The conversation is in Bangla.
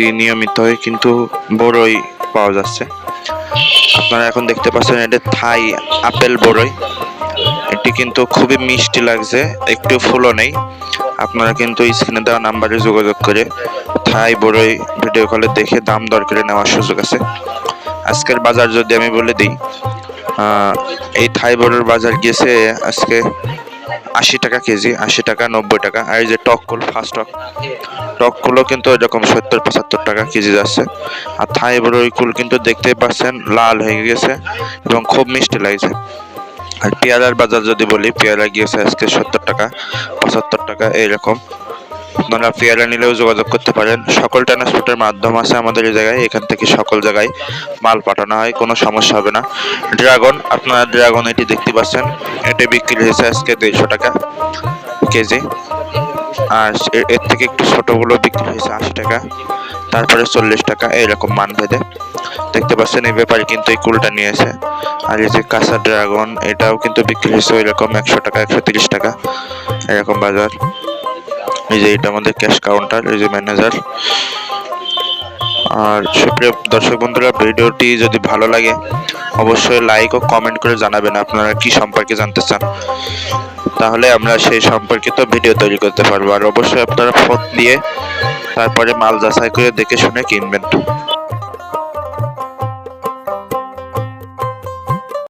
দেখতেছি নিয়মিতই কিন্তু বড়ই পাওয়া যাচ্ছে। আপনারা এখন দেখতে পাচ্ছেন এটা থাই আপেল বড়ই। এটি কিন্তু খুবই মিষ্টি লাগছে, একটু ফুলও নেই। আপনারা কিন্তু স্ক্রিনে দেওয়া নাম্বারে যোগাযোগ করে থাই বড়ই ভিডিও কলে দেখে দাম দর করে নেওয়ার সুযোগ আছে। আজকের বাজার যদি আমি বলে দিই এই থাই বড়ের বাজার গিয়েছে আজকে আশি টাকা কেজি, আশি টাকা, নব্বই টাকা। আর এই যে টকগুলো ফার্স্ট টক। টকগুলো কিন্তু এরকম সত্তর, পঁচাত্তর টাকা কেজি যাচ্ছে। আর থাই বড়ই কুল কিন্তু দেখতেই পাচ্ছেন, লাল হয়ে গেছে এবং খুব মিষ্টি লাগছে। আর পেয়ারার বাজার যদি বলি, পেয়ারা গিয়েছে আজকে সত্তর টাকা, পঁচাত্তর টাকা, এইরকম। আপনারা পেয়ারা নিলেও যোগাযোগ করতে পারেন। সকল ট্রান্সপোর্টের মাধ্যম আছে আমাদের এই জায়গায়। এখান থেকে সকল জায়গায় মাল পাঠানো হয়, কোনো সমস্যা হবে না। ড্রাগন, আপনারা ড্রাগন এটি দেখতে পাচ্ছেন। এটি বিক্রি হয়েছে আজকে দেড়শো টাকা কেজি। আর এর থেকে একটু ছোটগুলো বিক্রি হয়েছে আশি টাকা। তারপরে চল্লিশ টাকা, এইরকম মান ভেদে। দেখতে পাচ্ছেন এই ব্যাপারে কিন্তু এই কুলটা নিয়েছে। আর এই যে কাঁচা ড্রাগন, এটাও কিন্তু বিক্রি হয়েছে ওই রকম একশো টাকা, একশো তিরিশ টাকা। এরকম বাজার। এই যে এটা আমাদের ক্যাশ কাউন্টার এই যে ম্যানেজার আর সুপ্রিয় দর্শক বন্ধুরা, ভিডিওটি যদি ভালো লাগে, অবশ্যই লাইক ও কমেন্ট করে জানাবেন আপনারা কি সম্পর্কে জানতে চান। তাহলে আমরা সেই সম্পর্কিত ভিডিও তৈরি করতে পারব। আর অবশ্যই আপনারা ফোন দিয়ে তারপরে মাল যাচাই করে দেখে শুনে কিনবেন।